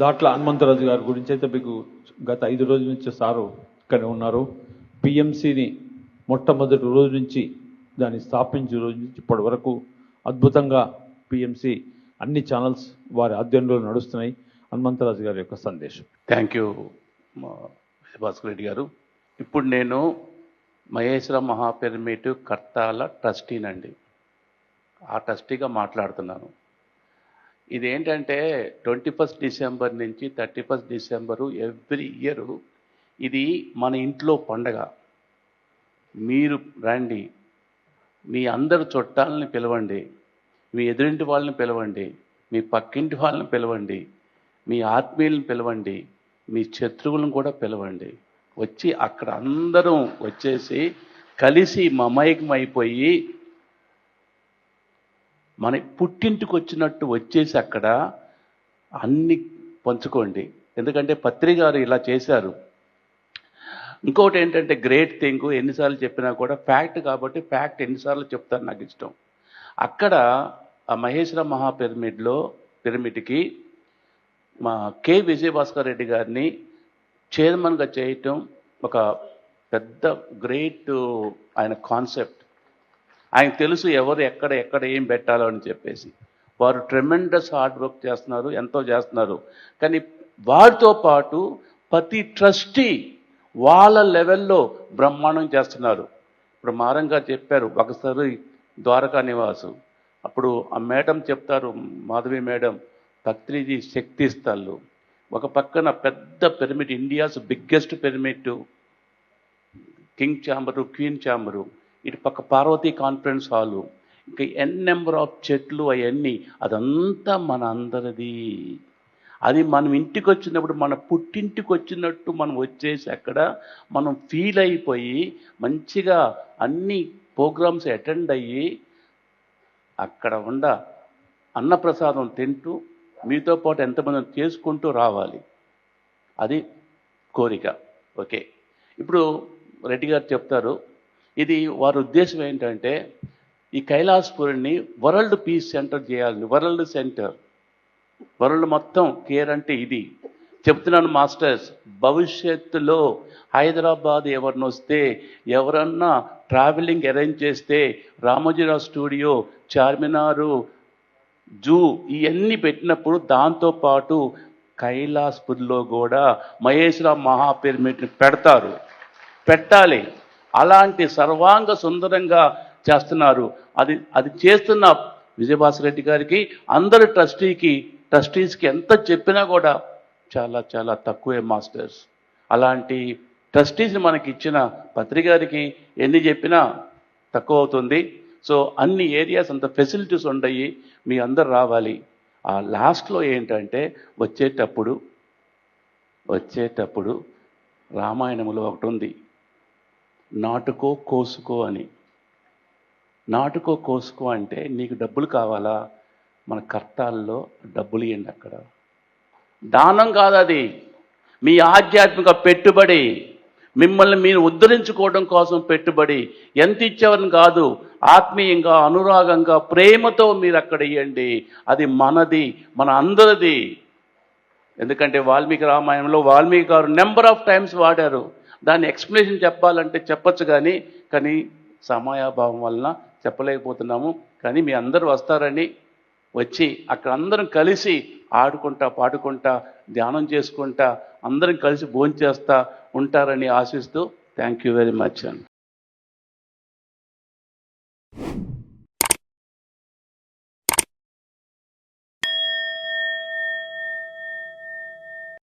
దాట్ల హనుమంతరాజు గారి గురించి అయితే మీకు గత ఐదు రోజుల నుంచి సారు ఇక్కడ ఉన్నారు. పిఎంసిని మొట్టమొదటి రోజు నుంచి దాన్ని స్థాపించిన రోజు నుంచి ఇప్పటి వరకు అద్భుతంగా పిఎంసి అన్ని ఛానల్స్ వారి ఆధ్వర్యంలో నడుస్తున్నాయి. హనుమంతరాజు గారి యొక్క సందేశం. థ్యాంక్ యూ భాస్కర్ రెడ్డి గారు. ఇప్పుడు నేను మహేశ్వర మహాపిరమిడ్ కర్తాల ట్రస్టీనండి. ఆ ట్రస్టీగా మాట్లాడుతున్నాను. ఇదేంటంటే ట్వంటీ ఫస్ట్ డిసెంబర్ నుంచి thirty first December every year ఇది మన ఇంట్లో పండగ. మీరు రండి. మీ అందరు చుట్టాలని పిలవండి. మీ ఎదురింటి వాళ్ళని పిలవండి. మీ పక్కింటి వాళ్ళని పిలవండి. మీ ఆత్మీయులను పిలవండి. మీ శత్రువులను కూడా పిలవండి. వచ్చి అక్కడ అందరం వచ్చేసి కలిసి మమైకమైపోయి మన పుట్టింటికి వచ్చినట్టు వచ్చేసి అక్కడ అన్ని పంచుకోండి. ఎందుకంటే పత్రి గారు ఇలా చేశారు. ఇంకోటి ఏంటంటే గ్రేట్ థింగ్ ఎన్నిసార్లు చెప్పినా కూడా ఫ్యాక్ట్ కాబట్టి ఫ్యాక్ట్ ఎన్నిసార్లు చెప్తాను నాకు ఇష్టం. అక్కడ ఆ మహేశ్వర మహా పిరమిడ్లో పిరమిడ్కి మా కె విజయభాస్కర్ రెడ్డి గారిని చైర్మన్గా చేయటం ఒక పెద్ద గ్రేట్ ఆయన కాన్సెప్ట్ ఆయన తెలుసు ఎవరు ఎక్కడ ఎక్కడ ఏం పెట్టాలో అని చెప్పేసి. వారు ట్రెమెండస్ హార్డ్ వర్క్ చేస్తున్నారు ఎంతో చేస్తున్నారు. కానీ వారితో పాటు ప్రతి ట్రస్టీ వాళ్ళ లెవెల్లో బ్రహ్మాండం చేస్తున్నారు. ఇప్పుడు మారంగా చెప్పారు ఒకసారి ద్వారకా నివాసు. అప్పుడు ఆ మేడం చెప్తారు మాధవి మేడం భక్తిజీ శక్తి స్థల్లు ఒక పక్కన పెద్ద pyramid India's biggest pyramid king chamber queen chamber ఇటు పక్క పార్వతీ కాన్ఫరెన్స్ హాలు ఇంకా ఎన్ నెంబర్ ఆఫ్ చెట్లు అవన్నీ అదంతా మన అందరిది. అది మనం ఇంటికి వచ్చినప్పుడు మన పుట్టింటికి వచ్చినట్టు మనం వచ్చేసి అక్కడ మనం ఫీల్ అయిపోయి మంచిగా అన్ని ప్రోగ్రామ్స్ అటెండ్ అయ్యి అక్కడ ఉండ అన్నప్రసాదం తింటూ మీతో పాటు ఎంతమంది చేసుకుంటూ రావాలి. అది కోరిక. ఓకే. ఇప్పుడు రెడ్డి గారు చెప్తారు ఇది వారి ఉద్దేశం ఏంటంటే ఈ కైలాసపురిని వరల్డ్ పీస్ సెంటర్ చేయాలని వరల్డ్ సెంటర్. వరల్డ్ మొత్తం కేర్ అంటే ఇది. చెప్తున్నాను మాస్టర్స్ భవిష్యత్తులో హైదరాబాద్ ఎవరిని వస్తే ఎవరన్నా ట్రావెలింగ్ అరేంజ్ చేస్తే రామోజీరావు స్టూడియో చార్మినారు జూ ఇవన్నీ పెట్టినప్పుడు దాంతోపాటు కైలాస్పూర్లో కూడా మహేశ్వర మహాపిరమిడ్ని పెడతారు. పెట్టాలి. అలాంటి సర్వాంగ సుందరంగా చేస్తున్నారు. అది అది చేస్తున్న విజయభాస్కర్ రెడ్డి గారికి అందరు ట్రస్టీకి ట్రస్టీస్కి ఎంత చెప్పినా కూడా చాలా చాలా తక్కువే మాస్టర్స్. అలాంటి ట్రస్టీస్ని మనకి ఇచ్చిన పత్రికారికి ఎన్ని చెప్పినా తక్కువ అవుతుంది. సో అన్ని ఏరియాస్ అంత ఫెసిలిటీస్ ఉండయి మీ అందరు రావాలి. ఆ లాస్ట్లో ఏంటంటే వచ్చేటప్పుడు వచ్చేటప్పుడు రామాయణంలో ఒకటి ఉంది. నాటుకో కోసుకో అని. నాటుకో కోసుకో అంటే నీకు డబ్బులు కావాలా? మన కర్తాల్లో డబ్బులు ఇవ్వండి అక్కడ. దానం కాదు అది. మీ ఆధ్యాత్మిక పెట్టుబడి. మిమ్మల్ని మీరు ఉద్ధరించుకోవడం కోసం పెట్టుబడి. ఎంత ఇచ్చేవారని కాదు. ఆత్మీయంగా అనురాగంగా ప్రేమతో మీరు అక్కడ ఇవ్వండి అది మనది మన అందరిది. ఎందుకంటే వాల్మీకి రామాయణంలో వాల్మీకి గారు నెంబర్ ఆఫ్ టైమ్స్ వాడారు. దాన్ని ఎక్స్ప్లెనేషన్ చెప్పాలంటే చెప్పచ్చు కానీ కానీ సమయాభావం వలన చెప్పలేకపోతున్నాము. కానీ మీ అందరూ వస్తారని వచ్చి అక్కడ అందరం కలిసి ఆడుకుంటా పాడుకుంటా ధ్యానం చేసుకుంటా అందరం కలిసి భోంచేస్తా ఉంటారని ఆశిస్తూ థ్యాంక్ యూ వెరీ మచ్ అండి.